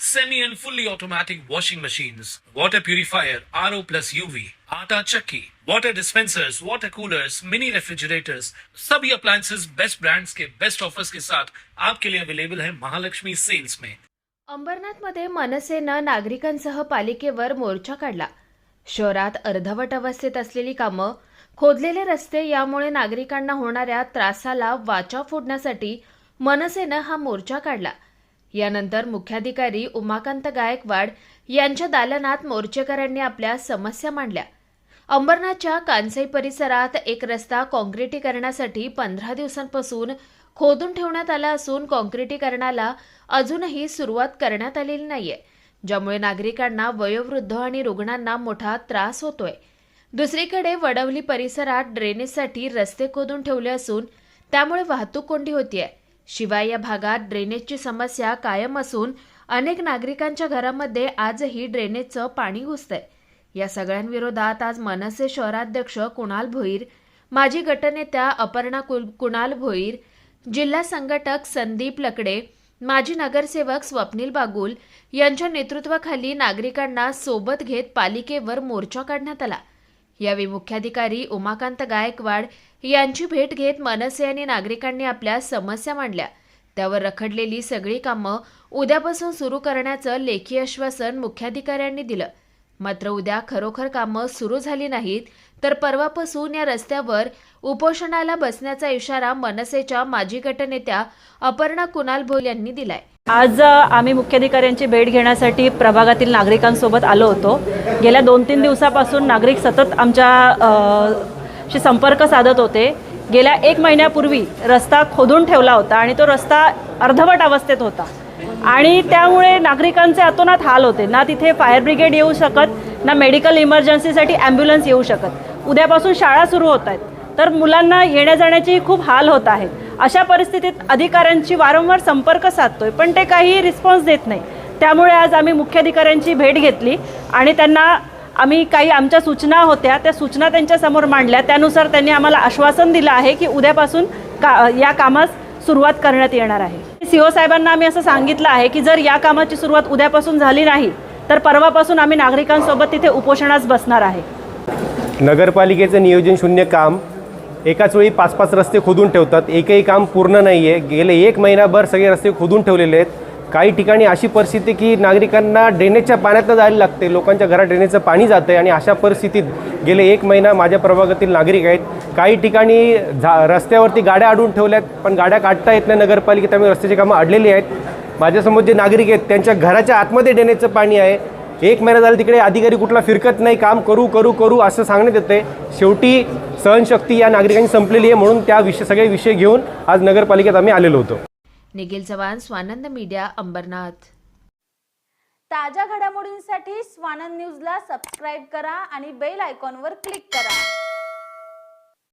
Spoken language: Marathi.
semi and fully automatic washing machines, water purifier, RO plus UV, आटा चक्की, water dispensers, water coolers, mini refrigerators, सभी appliances. बेस्ट brands के बेस्ट ऑफर्स के साथ आपके लिए अवेलेबल है महालक्ष्मी सेल्स में अंबरनाथमध्ये मनसेनं नागरिकांसह पालिकेवर मोर्चा काढला. शहरात अर्धवट अवस्थेत असलेली कामं खोदलेले रस्ते यामुळे नागरिकांना होणाऱ्या त्रासाला वाचा फोडण्यासाठी मनसेनं हा मोर्चा काढला. यानंतर मुख्याधिकारी उमाकांत गायकवाड यांच्या दालनात मोर्चेकऱ्यांनी आपल्या समस्या मांडल्या. अंबरनाथच्या कांसई परिसरात एक रस्ता काँक्रिटीकरणासाठी पंधरा दिवसांपासून खोदून ठेवण्यात आला असून काँक्रिटीकरणाला अजूनही सुरुवात करण्यात आलेली नाहीये ज्यामुळे नागरिकांना वयोवृद्ध आणि रुग्णांना मोठा त्रास होतोय. दुसरीकडे वडवली परिसरात ड्रेनेजसाठी रस्ते खोदून ठेवले असून त्यामुळे वाहतूक कोंडी होतीये. शिवाय या भागात ड्रेनेजची समस्या कायम असून अनेक नागरिकांच्या घरामध्ये आजही ड्रेनेजचं पाणी घुसतंय. या सगळ्यांविरोधात आज मनसे शहराध्यक्ष कुणाल भोईर माजी गटनेत्या अपर्णा कुल- कुणाल भोईर जिल्हा संघटक संदीप लकडे माजी नगरसेवक स्वप्नील बागुल यांच्या नेतृत्वाखाली नागरिकांना सोबत घेत पालिकेवर मोर्चा काढण्यात आला. यावेळी मुख्याधिकारी उमाकांत गायकवाड यांची भेट घेत मनसे आणि नागरिकांनी आपल्या समस्या मांडल्या. त्यावर रखडलेली सगळी कामं उद्यापासून सुरू करण्याचं लेखी आश्वासन मुख्याधिकाऱ्यांनी दिलं. मात्र उद्या खरोखर कामं सुरू झाली नाहीत तर परवापासून या रस्त्यावर उपोषणाला बसण्याचा इशारा मनसेच्या माजी गटनेत्या अपर्णा कुणाल भोल यांनी दिलाय. आज आम्ही मुख्याधिकाऱ्यांची भेट घेण्यासाठी प्रभागातील नागरिकांसोबत आलो होतो. गेल्या दोन तीन दिवसापासून नागरिक सतत आमच्या शी संपर्क साधत होते. गेल्या एक महिन्यापूर्वी रस्ता खोदून ठेवला होता आणि तो रस्ता अर्धवट अवस्थेत होता. आणि त्यामुळे नागरिकांचे अतोनात हाल होते. ना तिथे फायर ब्रिगेड येऊ शकत ना मेडिकल इमर्जन्सीसाठी ॲम्ब्युलन्स येऊ शकत. उद्यापासून शाळा सुरू होत आहेत. तर मुलांना येण्या जाण्याची खूप हाल होत आहेत अशा परिस्थितीत अधिकाऱ्यांची वारंवार संपर्क साधतोय पण ते काही रिस्पॉन्स देत नाही. त्यामुळे आज आम्ही मुख्याधिकाऱ्यांची भेट घेतली आणि त्यांना आम्ही काही आमच्या सूचना होत्या त्या सूचना त्यांच्यासमोर मांडल्या. त्यानुसार त्यांनी आम्हाला आश्वासन दिलं आहे की उद्यापासून का या कामास सुरुवात करण्यात येणार आहे. सी ओ साहेबांना आम्ही असं सांगितलं आहे की जर या कामाची सुरुवात उद्यापासून झाली नाही तर परवापासून आम्ही नागरिकांसोबत तिथे उपोषणास बसणार आहे. नगरपालिकेचं नियोजन शून्य काम एकाच वेळी पाच पाच रस्ते खोदून ठेवतात. एकही काम पूर्ण नाही आहे गेले एक महिनाभर सगळे रस्ते खोदून ठेवलेले आहेत. काही ठिकाणी अशी परिस्थिती की नागरिकांना ड्रेनेजच्या पाण्यातनं जायला लागते. लोकांच्या घरात ड्रेनेजचं पाणी जातं आहे आणि अशा परिस्थितीत गेले एक महिना माझ्या प्रभागातील नागरिक आहेत. काही ठिकाणी झा रस्त्यावरती गाड्या अडवून ठेवल्यात पण गाड्या काढता येत नाही नगरपालिकेत. त्यामुळे रस्त्याची कामं अडलेली आहेत. माझ्यासमोर जे नागरिक आहेत त्यांच्या घराच्या आतमध्ये ड्रेनेजचं पाणी आहे. एक महिना झाला तिकडे अधिकारी कुठला फिरकत नाही काम करू करू करू असं सांगण्यात येते शेवटी सहनशक्ती या नागरिकांची संपलेली आहे म्हणून त्या विषय सगळे विषय घेऊन आज नगरपालिकेत आम्ही आलेलो होतो. निखिल चव्हाण स्वानंद मीडिया अंबरनाथ. ताज्या घडामोडींसाठी स्वानंद न्यूजला सबस्क्राईब करा आणि बेल आयकॉनवर क्लिक करा.